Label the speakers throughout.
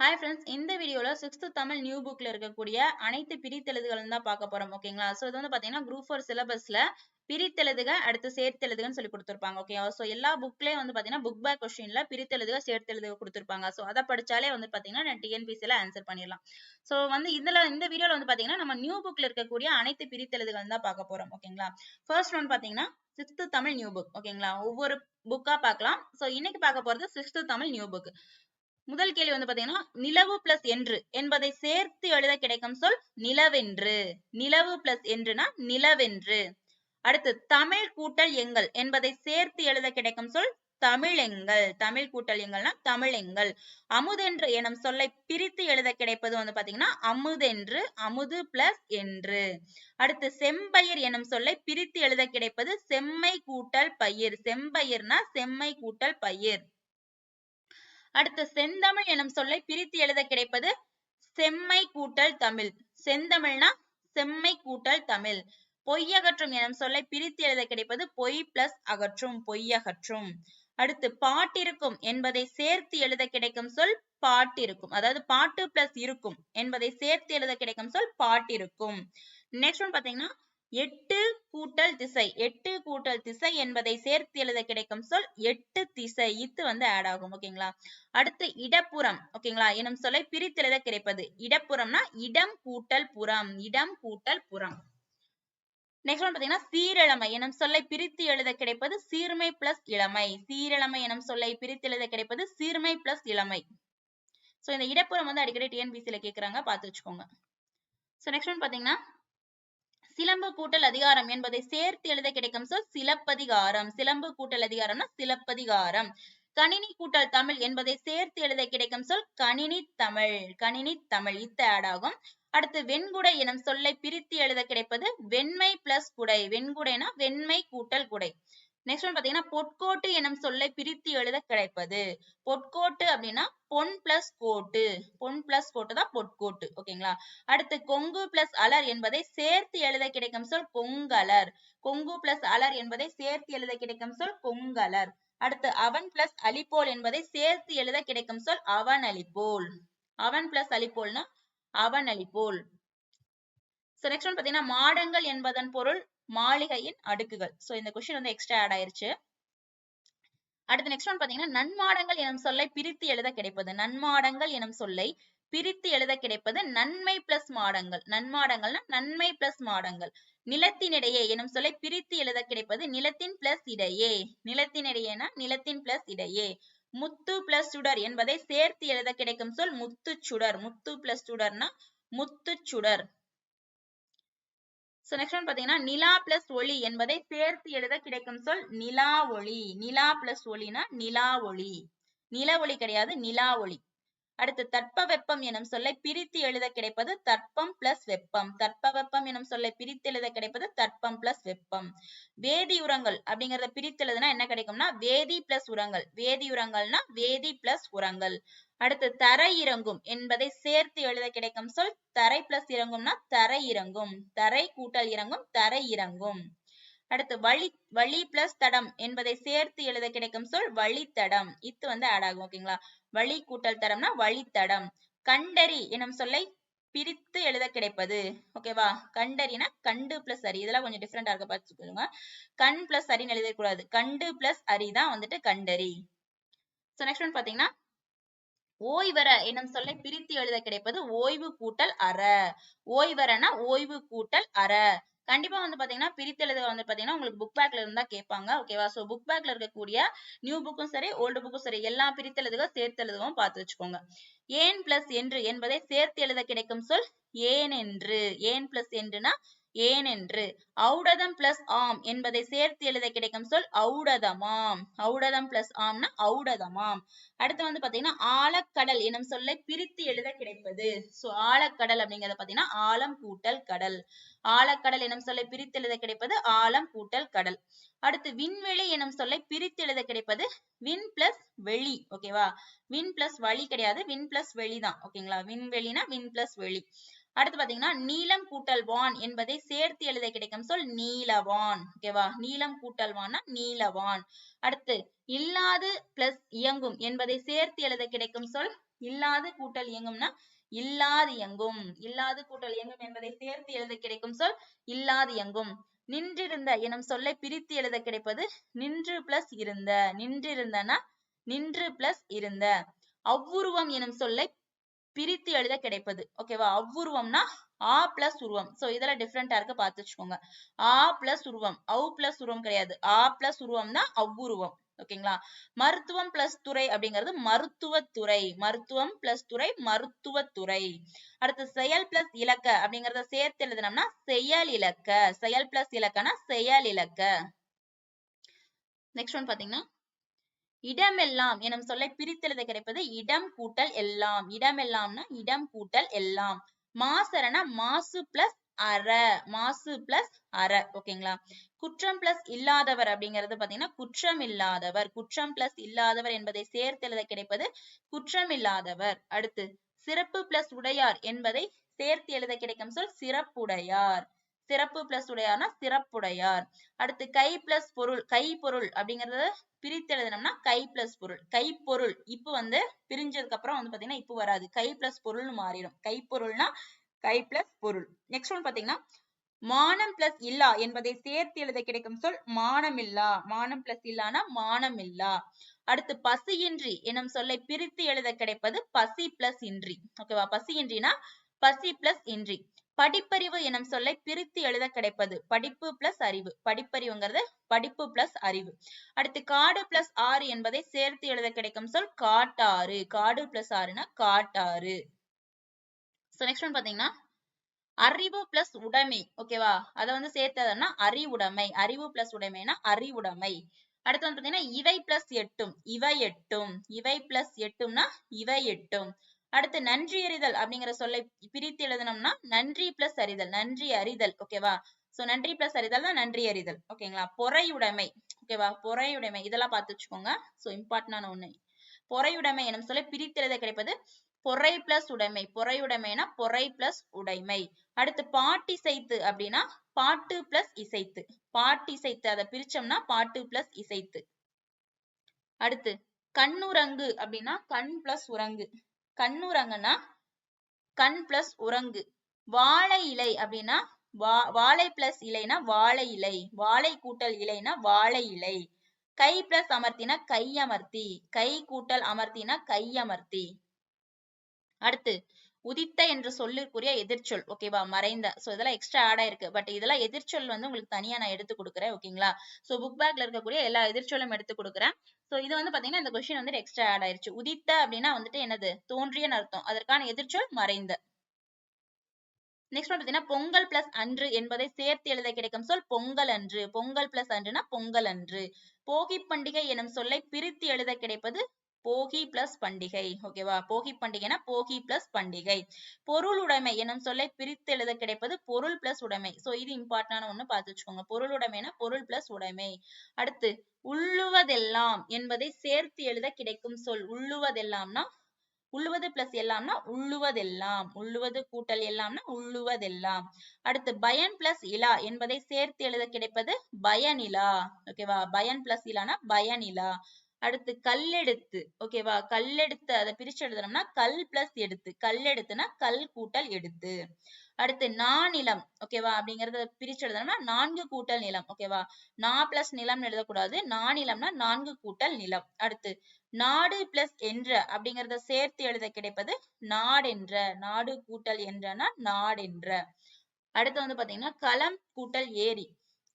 Speaker 1: Hi friends இந்த வீடியோவில் sixth Tamil new புக்கில் இருக்கக்கூடிய அனைத்து பிரித்தெழுதுகளும் தான் பார்க்க போறோம் ஓகேங்களா ஸோ இது வந்து பாத்தீங்கன்னா குரூப் ஃபோர் சிலபஸ்ல பிரித்தெழுதுக அடுத்து சேர்த்தெழுதுகன்னு சொல்லி கொடுத்துருப்பாங்க ஓகேவா ஸோ எல்லா புக்லயும் வந்து பாத்தீங்கன்னா புக் பேக் கொஸ்டின்ல பிரித்தெழுதுக சேர்த்தெழுதுக கொடுத்துருப்பாங்க. ஸோ அதை படிச்சாலே வந்து பாத்தீங்கன்னா நான் டிஎன்பிசியில் ஆன்சர் பண்ணிடலாம். ஸோ வந்து இதுல இந்த வீடியோல வந்து பாத்தீங்கன்னா நம்ம நியூ புக்ல இருக்கக்கூடிய அனைத்து பிரித்தெழுதுகள் தான் பார்க்க போறோம் ஓகேங்களா ஃபர்ஸ்ட் ஒன் பாத்தீங்கன்னா சிக்ஸ்த்து தமிழ் நியூ புக் ஓகேங்களா ஒவ்வொரு புக்கா பார்க்கலாம். ஸோ இன்னைக்கு பார்க்க போறது சிக்ஸ்த்து தமிழ் நியூ புக் முதல் கேள்வி வந்து பாத்தீங்கன்னா நிலவு பிளஸ் என்று. என்பதை சேர்த்து எழுத கிடைக்கும் சொல் நிலவென்று. நிலவு பிளஸ் என்றுனா நிலவென்று. அடுத்து தமிழ் கூட்டல் எங்கள். என்பதை சேர்த்து எழுத கிடைக்கும் சொல் தமிழெங்கள். தமிழ் கூட்டல் எங்கள்னா தமிழெங்கள். அமுதென்று எனும் சொல்லை பிரித்து எழுத கிடைப்பது வந்து பாத்தீங்கன்னா அமுதென்று அமுது பிளஸ் என்று. அடுத்து செம்பயிர் எனும் சொல்லை பிரித்து எழுத கிடைப்பது செம்மை கூட்டல் பயிர். செம்பயிர்னா செம்மை கூட்டல் பயிர். அடுத்து செந்தமிழ் எனும் சொல்லை பிரித்து எழுத கிடைப்பது செம்மை கூட்டல் தமிழ். செந்தமிழ்னா செம்மை கூட்டல் தமிழ். பொய்யகற்றும் எனும் சொல்லை பிரித்து எழுத கிடைப்பது பொய் பிளஸ் அகற்றும் பொய்யகற்றும் அடுத்து பாட்டிருக்கும் என்பதை சேர்த்து எழுத கிடைக்கும் சொல் பாட்டிருக்கும். அதாவது பாட்டு பிளஸ் இருக்கும் என்பதை சேர்த்து எழுத கிடைக்கும் சொல் பாட்டிருக்கும். நெக்ஸ்ட் ஒன் பாத்தீங்கன்னா எட்டு கூட்டல் திசை. எட்டு கூட்டல் திசை என்பதை சேர்த்து எழுத கிடைக்கும் சொல் எட்டு திசை. இத்து வந்து ஆட் ஆகும் ஓகேங்களா அடுத்து இடப்புறம் ஓகேங்களா எனும் சொல்லை பிரித்து எழுத கிடைப்பது. இடப்புறம்னா இடம் கூட்டல் புறம். இடம் கூட்டல் புறம். நெக்ஸ்ட் ஒன் பாத்தீங்கன்னா சீரழமை. எனும் சொல்லை பிரித்து எழுத கிடைப்பது சீர்மை பிளஸ் இளமை. சீரழமை எனும் சொல்லை பிரித்து எழுத கிடைப்பது சீர்மை பிளஸ் இளமை. சோ இந்த இடப்புறம் வந்து அடிக்கடி டிஎன்பிசில கேக்குறாங்க. பாத்து வச்சுக்கோங்க. சோ நெக்ஸ்ட் ஒன் பாத்தீங்கன்னா சிலம்பு கூட்டல் அதிகாரம் என்பதை சேர்த்து எழுத கிடைக்கும் சொல் சிலப்பதிகாரம். சிலம்பு கூட்டல் அதிகாரம்னா சிலப்பதிகாரம். கணினி கூட்டல் தமிழ் என்பதை சேர்த்து எழுத கிடைக்கும் சொல் கணினி தமிழ். கணினி தமிழ். இத்த ஆடாகும் அடுத்து வெண்குடை எனும் சொல்லை பிரித்து எழுத கிடைப்பது வெண்மை பிளஸ் குடை. வெண்குடைனா வெண்மை கூட்டல் குடை. நெக்ஸ்ட் ஒன் பாத்தீங்கன்னா பொற்கோட்டு எனும் சொல்லை பிரித்து எழுத கிடைப்பது. பொற்கோட்டு அப்படின்னா பொன் பிளஸ் கோட்டு. பொன் பிளஸ் கோட்டு தான் பொற்கோட்டு ஓகேங்களா? அடுத்து கொங்கு பிளஸ் அலர் என்பதை சேர்த்து எழுத கிடைக்கும் சொல் கொங்கலர். கொங்கு பிளஸ் அலர் என்பதை சேர்த்து எழுத கிடைக்கும் சொல் கொங்கலர். அடுத்து அவன் பிளஸ் அலிப்போல் என்பதை சேர்த்து எழுத கிடைக்கும் சொல் அவன் அலிப்போல் அவன் பிளஸ் அலிப்போல்னா அவன் அலிப்போல் நெக்ஸ்ட் ஒன் பாத்தீங்கன்னா மாடங்கள் என்பதன் பொருள் மாளிகையின் அடுக்குகள். சோ இந்த கொஸ்டின் வந்து எக்ஸ்ட்ரா ஆட் ஆயிருச்சு. அடுத்து நெக்ஸ்ட் ஒன் பாத்தீங்கன்னா நன்மாடங்கள் எனும் சொல்லை பிரித்து எழுத கிடைப்பது. நன்மாடங்கள் எனும் சொல்லை பிரித்து எழுத கிடைப்பது நன்மை பிளஸ் மாடங்கள். நன்மாடங்கள்னா நன்மை பிளஸ் மாடங்கள். நிலத்தினிடையே எனும் சொல்லை பிரித்து எழுத கிடைப்பது நிலத்தின் பிளஸ் இடையே. நிலத்தினிடையேனா நிலத்தின் பிளஸ் இடையே. முத்து பிளஸ் சுடர் என்பதை சேர்த்து எழுத கிடைக்கும் சொல் முத்து சுடர். முத்து பிளஸ் சுடர்னா முத்து சுடர். சோ நெக்ஸ்ட் ஒன் பாத்தீங்கன்னா நிலா பிளஸ் ஒளி என்பதை சேர்த்து எழுத கிடைக்கும் சொல் நிலா ஒளி. நிலா பிளஸ் ஒளினா நிலா ஒளி. நில ஒளி கிடையாது நிலா ஒளி. அடுத்து தட்பவெப்பம் எனும் சொல்லை பிரித்து எழுத கிடைப்பது தட்பம் பிளஸ் வெப்பம். தட்பவெப்பம் எனும் சொல்லை பிரித்து எழுத கிடைப்பது தட்பம் பிளஸ் வெப்பம். வேதி உரங்கள் அப்படிங்கறத பிரித்து எழுதுனா என்ன கிடைக்கும்னா வேதி பிளஸ் உரங்கள். வேதி உரங்கள்னா வேதி பிளஸ் உரங்கள். அடுத்து தரை இறங்கும் என்பதை சேர்த்து எழுத கிடைக்கும் சொல் தரை பிளஸ் இறங்கும்னா தரை இறங்கும். தரை கூட்டல் இறங்கும் தரை இறங்கும். அடுத்து வழி வழி பிளஸ் தடம் என்பதை சேர்த்து எழுத கிடைக்கும் சொல் வழித்தடம். இத்து வந்து ஆட் ஆகும் ஓகேங்களா வழி கூட்டல் தடம்னா வழித்தடம். கண்டறி எனும் சொல்லை பிரித்து எழுத கிடைப்பது ஓகேவா கண்டறினா கண்டு பிளஸ் அரி. இதெல்லாம் கொஞ்சம் டிஃப்ரெண்டா இருக்க பார்த்துக்கோங்க கண் பிளஸ் அரின்னு எழுதக்கூடாது கண்டு பிளஸ் அரி தான் வந்துட்டு கண்டறி. சோ நெக்ஸ்ட் ஒன் பாத்தீங்கன்னா ஓய்வர எனும் சொல்லை பிரித்து எழுத கிடைப்பது ஓய்வு கூட்டல் அற. ஓய்வரனா ஓய்வு கூட்டல் அற. கண்டிப்பா வந்து பாத்தீங்கன்னா பிரித்தெழுத வந்து பாத்தீங்கன்னா உங்களுக்கு புக் பேக்ல இருந்தா கேட்பாங்க. ஓகேவா சோ புக் பேக்ல இருக்கக்கூடிய நியூ புக்கும் சரி ஓல்டு புக்கும் சரி எல்லா பிரித்தெழுதுக சேர்த்தெழுதுவும் பார்த்து வச்சுக்கோங்க. ஏன் பிளஸ் என்று என்பதை சேர்த்து எழுத கிடைக்கும் சொல் ஏன் என்று. ஏன் பிளஸ் என்றுனா ஏனென்று. ஔடதம் பிளஸ் ஆம் என்பதை சேர்த்து எழுத கிடைக்கும் சொல் ஔடதமாம். ஔடதம் பிளஸ் ஆம்னா ஔடதமாம். அடுத்து வந்து பாத்தீங்கன்னா ஆழக்கடல் எனும் சொல்லை பிரித்து எழுத கிடைப்பது. சோ ஆழக்கடல் அப்படிங்கறத பாத்தீங்கன்னா ஆழம் கூட்டல் கடல். ஆழக்கடல் எனும் சொல்லை பிரித்து எழுத கிடைப்பது ஆழம் கூட்டல் கடல். அடுத்து விண்வெளி எனும் சொல்லை பிரித்து எழுத கிடைப்பது விண் பிளஸ் வெளி ஓகேவா விண் பிளஸ் வழி கிடையாது. விண் பிளஸ் வெளி தான் ஓகேங்களா விண்வெளினா விண் பிளஸ் வெளி. அடுத்து பாத்தீங்கன்னா நீளம் கூட்டல் வான் என்பதை சேர்த்து எழுத கிடைக்கும் சொல் நீலவான் ஓகேவா நீளம் கூட்டல் வான்னா நீலவான் அடுத்து இல்லாது பிளஸ் இயங்கும் என்பதை சேர்த்து எழுத கிடைக்கும் சொல் இல்லாது கூட்டல் இயங்கும்னா இல்லாது இயங்கும். இல்லாது கூட்டல் இயங்கும் என்பதை சேர்த்து எழுத கிடைக்கும் சொல் இல்லாது இயங்கும். நின்றிருந்த எனும் சொல்லை பிரித்து எழுத கிடைப்பது நின்று பிளஸ் இருந்த. நின்றிருந்தனா நின்று பிளஸ் இருந்த. அவ்வுருவம் எனும் சொல்லை பிரித்து எழுத கிடைப்பது. ஓகேவா அவ்வுருவம்னா ஆ பிளஸ் உருவம். சோ இதெல்லாம் டிஃப்ரெண்டா இருக்கு. பார்த்து வச்சுக்கோங்க. ஆ பிளஸ் உருவம். அவ் பிளஸ் உருவம் கிடையாது. ஆ பிளஸ் உருவம்னா அவ்வுருவம். ஓகேங்களா மருத்துவம் பிளஸ் துறை அப்படிங்கிறது மருத்துவத்துறை. மருத்துவம் பிளஸ் துறை மருத்துவத்துறை. அடுத்து செயல் பிளஸ் இலக்க அப்படிங்கறத சேர்த்து எழுதுனோம்னா செயல் இலக்க. செயல் பிளஸ் இலக்கனா செயல் இலக்க. நெக்ஸ்ட் ஒன் பாத்தீங்கன்னா இடமெல்லாம் எனும் சொல்லை பிரித்தெழுத கிடைப்பது இடம் கூட்டல் எல்லாம். இடமெல்லாம்னா இடம் கூட்டல் எல்லாம். மாசரனா மாசு பிளஸ் அற. மாசு பிளஸ் அற. ஓகேங்களா குற்றம் பிளஸ் இல்லாதவர் அப்படிங்கிறது பாத்தீங்கன்னா குற்றம் இல்லாதவர். குற்றம் பிளஸ் இல்லாதவர் என்பதை சேர்த்து எழுத கிடைப்பது குற்றம் இல்லாதவர். அடுத்து சிறப்பு பிளஸ் உடையார் என்பதை சேர்த்து எழுத கிடைக்கும் சொல் சிறப்புடையார். சிறப்பு பிளஸ் உடையார்னா சிறப்புடையார். அடுத்து கை பிளஸ் பொருள் கை பொருள் அப்படிங்கறத பிரித்து எழுதணும்னா கை பிளஸ் பொருள். கை பொருள் இப்போ வந்து பிரிஞ்சதுக்கு அப்புறம் வந்து பாத்தீங்கன்னா இப்போ வராது. கை பிளஸ் பொருள்னு மாறிடும். கை பொருள்னா கை பிளஸ் பொருள். நெக்ஸ்ட் ஒன் பாத்தீங்கன்னா மானம் பிளஸ் இல்லா என்பதை சேர்த்து எழுத கிடைக்கும் சொல் மானமில்லா. மானம் பிளஸ் இல்லானா மானமில்லா. அடுத்து பசியின்றி எனும் சொல்லை பிரித்து எழுத கிடைப்பது பசி பிளஸ் இன்றி. ஓகேவா பசியின்றினா பசி பிளஸ் இன்றி. படிப்பறிவு எனும் சொல்லை பிரித்து எழுத கிடைப்பது. படிப்பு பிளஸ் அறிவு. படிப்பறிவுங்கிறது படிப்பு பிளஸ் அறிவு. அடுத்து காடு பிளஸ் ஆறு என்பதை சேர்த்து எழுத கிடைக்கும் சொல் காட்டாறு. காடு பிளஸ் ஆறுனா காட்டாறு. நெக்ஸ்ட் ஒன் பாத்தீங்கன்னா அறிவு பிளஸ் உடைமை. ஓகேவா அத வந்து சேர்த்ததுன்னா அறிவுடைமை. அறிவு பிளஸ் உடைமைனா அறிவுடைமை. அடுத்து வந்து பாத்தீங்கன்னா இவை பிளஸ் எட்டும். இவை எட்டும். இவை பிளஸ் எட்டும்னா இவை எட்டும். அடுத்து நன்றி அறிதல் அப்படிங்கிற சொல்லை பிரித்து எழுதணும்னா நன்றி பிளஸ் அறிதல் நன்றி அறிதல் ஓகேவா சோ நன்றி பிளஸ் அறிதல் தான் நன்றி அறிதல் ஓகேங்களா பொறையுடைமை ஓகேவா பொறையுடைமை இதெல்லாம் பார்த்து வச்சுக்கோங்க. சோ இம்பார்ட்டன்டான ஒண்ணு. பொறையுடைமை எனும் சொல்ல பிரித்து எழுத கிடைப்பது பொறை பிளஸ் உடைமை. பொறையுடைமைனா பொறை பிளஸ் உடைமை. அடுத்து பாட்டிசைத்து அப்படின்னா பாட்டு பிளஸ் இசைத்து. பாட்டிசைத்து அதை பிரிச்சோம்னா பாட்டு பிளஸ் இசைத்து. அடுத்து கண்ணுரங்கு அப்படின்னா கண் பிளஸ் உரங்கு கண்ணுரங்குனா கண் பிளஸ் உறங்கு வாழை இலை அப்படின்னா வா வாழை பிளஸ் இலைனா வாழை இலை. வாழை கூட்டல் இலைனா வாழை இலை. கை பிளஸ் அமர்த்தினா கையமர்த்தி கை கூட்டல் அமர்த்தினா கையமர்த்தி அடுத்து உதித்த என்ற சொல்லிற்குரிய எதிர்ச்சொல். ஓகேவா மறைந்த. சோ இதெல்லாம் எக்ஸ்ட்ரா ஆட் ஆயிருக்கு. பட் இதெல்லாம் எதிர்ச்சொல் வந்து உங்களுக்கு தனியா நான் எடுத்து கொடுக்குறேன். ஓகேங்களா சோ புக் பேக்ல இருக்கக்கூடிய எல்லா எதிர்ச்சொல்லும் எடுத்து கொடுக்குறேன். சோ இது வந்து பாத்தீங்கன்னா இந்த கொஸ்டின் வந்து எக்ஸ்ட்ரா ஆட் ஆயிருச்சு. உதித்த அப்படின்னா வந்துட்டு என்னது? தோன்றியன்னு அர்த்தம். அதற்கான எதிர்ச்சொல் மறைந்த. நெக்ஸ்ட் பாத்தீங்கன்னா பொங்கல் பிளஸ் அன்று என்பதை சேர்த்து எழுத கிடைக்கும் சொல் பொங்கல் அன்று. பொங்கல் பிளஸ் அன்றுனா பொங்கல் அன்று. போகி பண்டிகை எனும் சொல்லை பிரித்து எழுத கிடைப்பது போகி பிளஸ் பண்டிகை ஓகேவா போகி பண்டிகைனா போகி பிளஸ் பண்டிகை. பொருள் உடைமை எனும் சொல்லை பிரித்து எழுத கிடைப்பது பொருள் பிளஸ் உடைமை. சோ இது இம்பார்ட்டன்டான ஒண்ணு பார்த்து வச்சுக்கோங்க. பொருள் உடைமைனா பொருள் பிளஸ் உடைமை. அடுத்து உள்ளுவதெல்லாம் என்பதை சேர்த்து எழுத கிடைக்கும் சொல் உள்ளுவதெல்லாம்னா உள்ளுவது பிளஸ் எல்லாம்னா உள்ளுவதெல்லாம். உள்ளுவது கூட்டல் எல்லாம்னா உள்ளுவதெல்லாம். அடுத்து பயன் பிளஸ் இலா என்பதை சேர்த்து எழுத கிடைப்பது பயனிலா. ஓகேவா பயன் பிளஸ் இலானா பயனிலா. அடுத்து கல்லெடுத்து ஓகேவா கல்லெடுத்து அதை பிரிச்சு எழுதணும்னா கல் பிளஸ் எடுத்து. கல்லெடுத்துனா கல் கூட்டல் எடுத்து. அடுத்து நாநிலம் ஓகேவா அப்படிங்கறத பிரிச்சு எழுதணும்னா நான்கு கூட்டல் நிலம் ஓகேவா நா பிளஸ் நிலம்னு எழுதக்கூடாது. நாநிலம்னா நான்கு கூட்டல் நிலம். அடுத்து நாடு பிளஸ் என்ற அப்படிங்கறத சேர்த்து எழுத கிடைப்பது நாடென்ற. நாடு கூட்டல் என்றனா நாடென்ற. அடுத்து வந்து பாத்தீங்கன்னா களம் கூட்டல் ஏரி.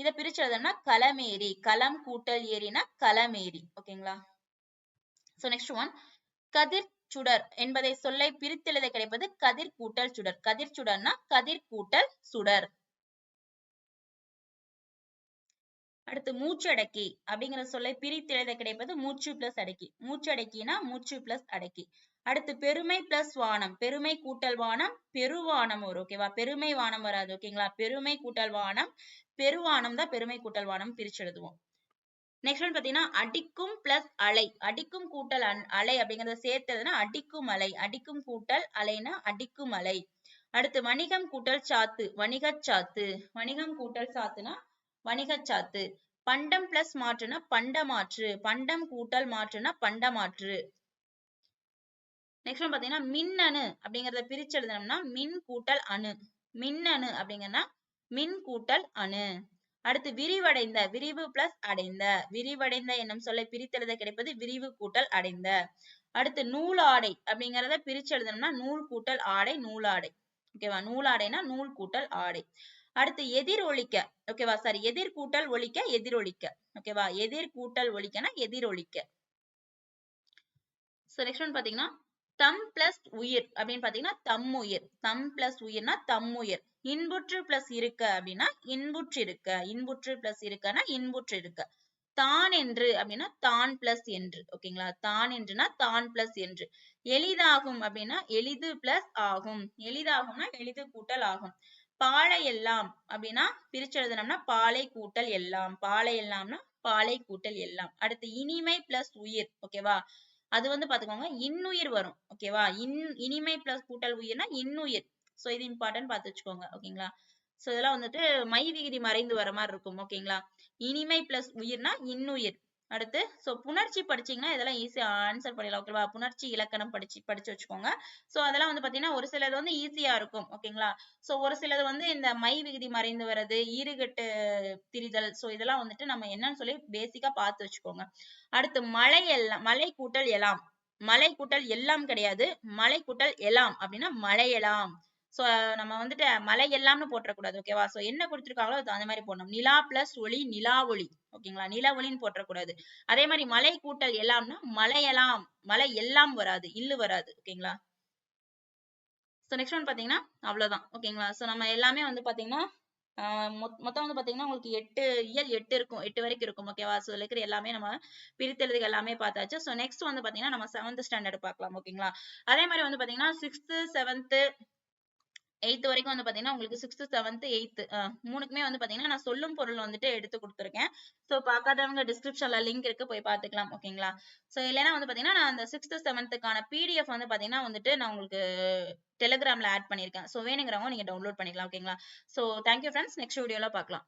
Speaker 1: இதை பிரிச்சு எழுதணும்னா களமேரி களம் கூட்டல் ஏரினா களமேரி ஓகேங்களா சோ நெக்ஸ்ட் ஒன் கதிர் சுடர் என்பதை சொல்லை பிரித்தெழுத கிடைப்பது கதிர் கூட்டல் சுடர். கதிர் சுடர்னா கதிர் கூட்டல் சுடர். அடுத்து மூச்சடக்கி அப்படிங்கிற சொல்லை பிரித்து எழுத கிடைப்பது மூச்சு பிளஸ் அடக்கி. மூச்சடக்கினா மூச்சு பிளஸ் அடக்கி. அடுத்து பெருமை பிளஸ் வானம். பெருமை கூட்டல் வானம் பெருவானம் வரும். ஓகேவா பெருமை வானம் வராது. ஓகேங்களா பெருமை கூட்டல் வானம் பெருவானம் தான் பெருமை கூட்டல் வானம் பிரிச்சு எழுதுவோம். நெக்ஸ்ட் ஒன் பாத்தீங்கன்னா அடிக்கும் பிளஸ் அலை. அடிக்கும் கூட்டல் அலை அப்படிங்கறத சேர்த்ததுன்னா அடிக்கும் அலை. அடிக்கும் கூட்டல் அலைனா அடிக்கும் அலை. அடுத்து வணிகம் கூட்டல் சாத்து. வணிகச் சாத்து. வணிகம் கூட்டல் சாத்துனா வணிகச் சாத்து. பண்டம் பிளஸ் மாற்றுனா பண்டமாற்று. பண்டம் கூட்டல் மாற்றுனா பண்டமாற்று. நெக்ஸ்ட் ஒன் பாத்தீங்கன்னா மின்னணு அப்படிங்கறத பிரிச்சு எழுதணும்னா மின் கூட்டல் அணு. மின்னணு அப்படிங்கன்னா மின் கூட்டல் அணு. அடுத்து விரிவடைந்த விரிவு பிளஸ் அடைந்த. விரிவடைந்த என்னும் சொல்லை பிரித்தெழுத கிடைப்பது விரிவு கூட்டல் அடைந்த. அடுத்து நூலாடை அப்படிங்கறத பிரிச்சு எழுதணும்னா நூல் கூட்டல் ஆடை நூலாடை ஓகேவா நூலாடைனா நூல் கூட்டல் ஆடை. அடுத்து எதிர் ஒழிக்க ஓகேவா சாரி எதிர் கூட்டல் ஒலிக்க எதிரொலிக்க ஓகேவா எதிர் கூட்டல் ஒலிக்கனா எதிரொலிக்க சோ நெக்ஸ்ட் ஒன் பாத்தீங்கன்னா தம் பிளஸ் உயிர் அப்படின்னு பாத்தீங்கன்னா தம் உயிர். தம் பிளஸ் உயிர்னா தம் உயிர். இன்புற்று பிளஸ் இருக்க அப்படின்னா இன்புற்று இருக்க. இன்புற்று பிளஸ் இருக்கனா இன்புற்று இருக்க. தான் என்று அப்படின்னா தான் பிளஸ் என்று. ஓகேங்களா தான் என்றுனா தான் பிளஸ் என்று. எளிதாகும் அப்படின்னா எளிது பிளஸ் ஆகும். எளிதாகும்னா எளிது கூட்டல் ஆகும். பாலை எல்லாம் அப்படின்னா பிரிச்சு எழுதணும்னா பாலை கூட்டல் எல்லாம். பாலை எல்லாம்னா பாலை கூட்டல் எல்லாம். அடுத்து இனிமை பிளஸ் உயிர். ஓகேவா அது வந்து பாத்துக்கோங்க இன்னுயிர் வரும். ஓகேவா இன் இனிமை பிளஸ் கூட்டல் உயிர்னா இன்னுயிர். சோ இது இம்பார்ட்டன்ட் பாத்து வச்சுக்கோங்க. ஓகேங்களா சோ இதெல்லாம் வந்துட்டு மை விகுதி மறைந்து வர மாதிரி இருக்கும். ஓகேங்களா இனிமை பிளஸ் உயிர்னா இன்னுயிர். அடுத்து சோ புணர்ச்சி படிச்சீங்கன்னா இதெல்லாம் ஈஸியா ஆன்சர் பண்ணிடலாம் ஓகேவா புணர்ச்சி இலக்கணம் படிச்சு படிச்சு வச்சுக்கோங்க. சோ அதெல்லாம் வந்து பாத்தீங்கன்னா ஒரு சிலது வந்து ஈஸியா இருக்கும் ஓகேங்களா சோ ஒரு சிலது வந்து இந்த மை விகுதி மறைந்து வர்றது ஈறுகட்டு திரிதல் சோ இதெல்லாம் வந்துட்டு நம்ம என்னன்னு சொல்லி பேசிக்கா பார்த்து வச்சுக்கோங்க. அடுத்து மழை எல்லாம் மலை கூட்டல் எல்லாம் மலை கூட்டல் எல்லாம் கிடையாது. மலை கூட்டல் எல்லாம் அப்படின்னா மழையெல்லாம் சோ நம்ம வந்துட்டு மலை எல்லாம்னு போட்டக்கூடாது ஓகேவா சோ என்ன கொடுத்துருக்காங்களோ அது அந்த மாதிரி போடணும். நிலா பிளஸ் ஒளி நிலா ஒளி ஓகேங்களா நில ஒளின்னு போட்டக்கூடாது அதே மாதிரி மலை கூட்டல் எல்லாம்னா மலையெல்லாம் மலை எல்லாம் வராது இல்லு வராது ஓகேங்களா சோ நெக்ஸ்ட் ஒன் பாத்தீங்கன்னா அவ்வளவுதான் ஓகேங்களா சோ நம்ம எல்லாமே வந்து பாத்தீங்கன்னா ஆஹ் மொத்தம் வந்து பாத்தீங்கன்னா உங்களுக்கு எட்டு இயல் எட்டு இருக்கும் எட்டு வரைக்கும் இருக்கும் ஓகேவா ஸோ இருக்கிற எல்லாமே நம்ம பிரித்தெழுதுக எல்லாமே பார்த்தாச்சு. சோ நெக்ஸ்ட் வந்து பாத்தீங்கன்னா நம்ம செவன்த் ஸ்டாண்டர்ட் பார்க்கலாம் ஓகேங்களா அதே மாதிரி வந்து பாத்தீங்கன்னா சிக்ஸ்த்து செவன்த்து எயித்து வரைக்கும் வந்து பாத்தீங்கன்னா உங்களுக்கு சிக்ஸ்த் செவன்த் எயித்து மூணுக்குமே வந்து பாத்தீங்கன்னா நான் சொல்லும் பொருள் வந்துட்டு எடுத்து கொடுத்துருக்கேன். ஸோ பார்க்காதவங்க டிஸ்கிரிப்ஷன்ல லிங்க் இருக்கு போய் பார்த்துக்கலாம் ஓகேங்களா ஸோ இல்லைன்னா வந்து பாத்தீங்கன்னா நான் அந்த சிக்ஸ்த் செவன்த்துக்கான பிடிஎஃப் வந்து பாத்தீங்கன்னா வந்துட்டு நான் உங்களுக்கு டெலிகிராம்ல ஆட் பண்ணியிருக்கேன். ஸோ வேணுங்கிறவங்க நீங்க டவுன்லோட் பண்ணிக்கலாம் ஓகேங்களா ஸோ தேங்க்யூ ஃப்ரெண்ட்ஸ் நெக்ஸ்ட் வீடியோல பார்க்கலாம்.